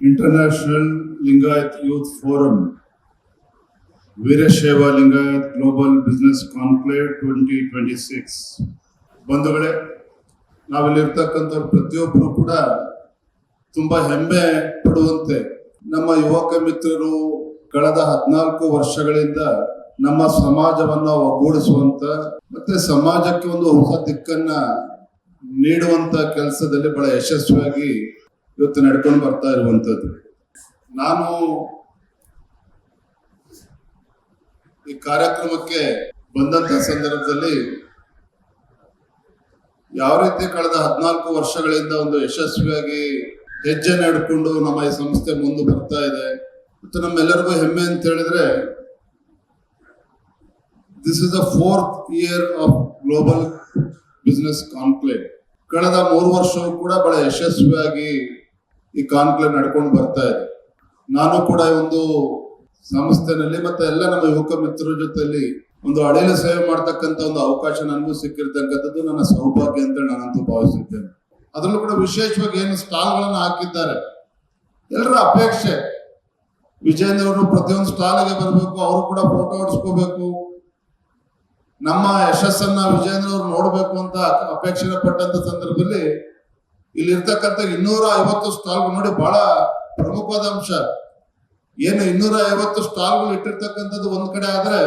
International Lingayat youth forum Veerashaiva Lingayat global business conclave twenty twenty six ಬಂಧುಗಳೇ ನಾವಿಲ್ಲಿರ್ತಕ್ಕಂಥವ್ರು ಪ್ರತಿಯೊಬ್ಬರು ಕೂಡ ತುಂಬಾ ಹೆಮ್ಮೆ ಪಡುವಂತೆ ನಮ್ಮ ಯುವಕ ಮಿತ್ರರು ಕಳೆದ ಹದಿನಾಲ್ಕು ವರ್ಷಗಳಿಂದ ನಮ್ಮ ಸಮಾಜವನ್ನು ಒಗ್ಗೂಡಿಸುವಂತ ಮತ್ತೆ ಸಮಾಜಕ್ಕೆ ಒಂದು ಹೊಸ ದಿಕ್ಕನ್ನ ನೀಡುವಂತ ಕೆಲಸದಲ್ಲಿ ಬಹಳ ಯಶಸ್ವಿಯಾಗಿ ಇವತ್ತು ನಡ್ಕೊಂಡು ಬರ್ತಾ ಇರುವಂತದ್ದು ನಾನು ಈ ಕಾರ್ಯಕ್ರಮಕ್ಕೆ ಬಂದಂತ ಸಂದರ್ಭದಲ್ಲಿ ಯಾವ ರೀತಿ ಕಳೆದ ಹದಿನಾಲ್ಕು ವರ್ಷಗಳಿಂದ ಒಂದು ಯಶಸ್ವಿಯಾಗಿ ಹೆಜ್ಜೆ ನಡ್ಕೊಂಡು ನಮ್ಮ ಈ ಸಂಸ್ಥೆ ಮುಂದೆ ಬರ್ತಾ ಇದೆ. ಮತ್ತು ನಮ್ಮೆಲ್ಲರಿಗೂ ಹೆಮ್ಮೆ ಅಂತ ಹೇಳಿದ್ರೆ this is the fourth year of global business conclave ಕಳೆದ ಮೂರು ವರ್ಷವೂ ಕೂಡ ಬಹಳ ಯಶಸ್ವಿಯಾಗಿ ಈ ಕಾನ್ಕ್ಲೇವ್ ನಡ್ಕೊಂಡು ಬರ್ತಾ ಇದೆ. ನಾನು ಕೂಡ ಒಂದು ಸಂಸ್ಥೆನಲ್ಲಿ ಮತ್ತೆ ಎಲ್ಲ ನಮ್ಮ ಯುವಕ ಮಿತ್ರರ ಜೊತೆಯಲ್ಲಿ ಒಂದು ಅಡೆಲು ಸೇವೆ ಮಾಡ್ತಕ್ಕಂತ ಒಂದು ಅವಕಾಶ ನನಗೂ ಸಿಕ್ಕಿರ್ತಕ್ಕಂಥದ್ದು ನನ್ನ ಸೌಭಾಗ್ಯ ಅಂತ ನಾನಂತೂ ಭಾವಿಸಿದ್ದೇನೆ ಅದರಲ್ಲೂ ಕೂಡ ವಿಶೇಷವಾಗಿ ಏನು ಸ್ಟಾಲ್ಗಳನ್ನು ಹಾಕಿದ್ದಾರೆ. ಎಲ್ಲರ ಅಪೇಕ್ಷೆ ವಿಜೇಂದ್ರ ಅವರು ಪ್ರತಿಯೊಂದು ಸ್ಟಾಲ್ಗೆ ಬರಬೇಕು, ಅವರು ಕೂಡ ಫೋಟೋ ಹೊಡ್ಸ್ಕೋಬೇಕು. ನಮ್ಮ ಯಶಸ್ಸನ್ನ ವಿಜೇಂದ್ರ ಅವರು ನೋಡಬೇಕು ಅಂತ ಅಪೇಕ್ಷೆ ಪಟ್ಟಂತ ಸಂದರ್ಭದಲ್ಲಿ ಇಲ್ಲಿ ಇರ್ತಕ್ಕಂಥ ಇನ್ನೂರ ಐವತ್ತು ಸ್ಟಾಲ್ಗಳು ನೋಡಿ ಬಹಳ ಪ್ರಮುಖವಾದ ಅಂಶ. ಏನು ಇನ್ನೂರ ಐವತ್ತು ಸ್ಟಾಲ್ಗಳು ಇಟ್ಟಿರ್ತಕ್ಕಂಥದ್ದು ಒಂದ್ ಕಡೆ ಆದ್ರೆ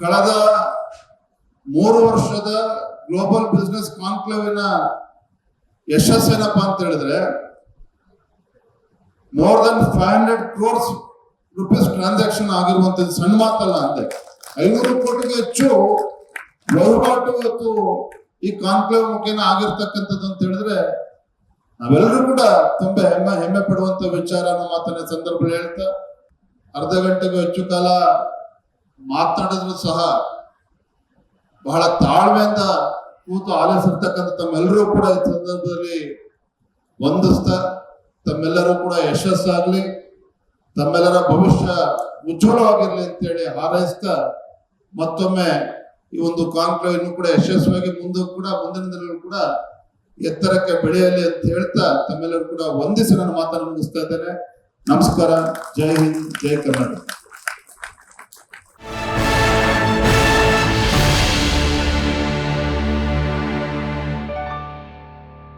ಕಳೆದ ಮೂರು ವರ್ಷದ ಗ್ಲೋಬಲ್ ಬಿಸ್ನೆಸ್ ಕಾನ್ಕ್ಲೇವಿನ ಯಶಸ್ಸೇನಪ್ಪ ಅಂತ ಹೇಳಿದ್ರೆ more than five hundred crores rupees transaction ಆಗಿರುವಂತದ್ದು ಸಣ್ಣ ಮಾತಲ್ಲ ಅಂತೆ. ಐನೂರು ಕೋಟಿಗೂ ಹೆಚ್ಚು ವಹಿವಾಟು ಇವತ್ತು ಈ ಕಾನ್ಕ್ಲೇವ್ ಮುಖೇನ ಆಗಿರ್ತಕ್ಕಂಥದ್ದು ಅಂತ ಹೇಳಿದ್ರೆ ನಾವೆಲ್ಲರೂ ಕೂಡ ತುಂಬಾ ಹೆಮ್ಮೆ ಹೆಮ್ಮೆ ಪಡುವಂತ ವಿಚಾರ ಮಾತನ್ನ ಸಂದರ್ಭದಲ್ಲಿ ಹೇಳ್ತಾ, ಅರ್ಧ ಗಂಟೆಗೂ ಹೆಚ್ಚು ಕಾಲ ಮಾತನಾಡಿದ್ರು ಸಹ ಬಹಳ ತಾಳ್ಮೆಯಿಂದ ಕೂತು ಆಲಿಸಿರ್ತಕ್ಕಂಥ ತಮ್ಮೆಲ್ಲರೂ ಕೂಡ ಈ ಸಂದರ್ಭದಲ್ಲಿ ವಂದಿಸ್ತಾ, ತಮ್ಮೆಲ್ಲರೂ ಕೂಡ ಯಶಸ್ಸಾಗ್ಲಿ, ತಮ್ಮೆಲ್ಲರ ಭವಿಷ್ಯ ಉಜ್ವಲವಾಗಿರ್ಲಿ ಅಂತೇಳಿ ಹಾರೈಸ್ತಾ ಮತ್ತೊಮ್ಮೆ ಈ ಒಂದು ಕಾನ್ಕ್ಲೇವ್ ಇನ್ನು ಕೂಡ ಯಶಸ್ವಿಯಾಗಿ ಮುಂದೆ ಕೂಡ ಮುಂದಿನ ದಿನಗಳು ಕೂಡ ಎತ್ತರಕ್ಕೆ ಬೆಳೆಯಲಿ ಅಂತ ಹೇಳ್ತಾ ತಮ್ಮೆಲ್ಲರೂ ಕೂಡ ಒಂದೇ ನನ್ನ ಮಾತನ್ನು ಮುಗಿಸ್ತಾ ಇದ್ದೇನೆ. ನಮಸ್ಕಾರ. ಜೈ ಹಿಂದ್, ಜೈ ಕರ್ನಾಟಕ.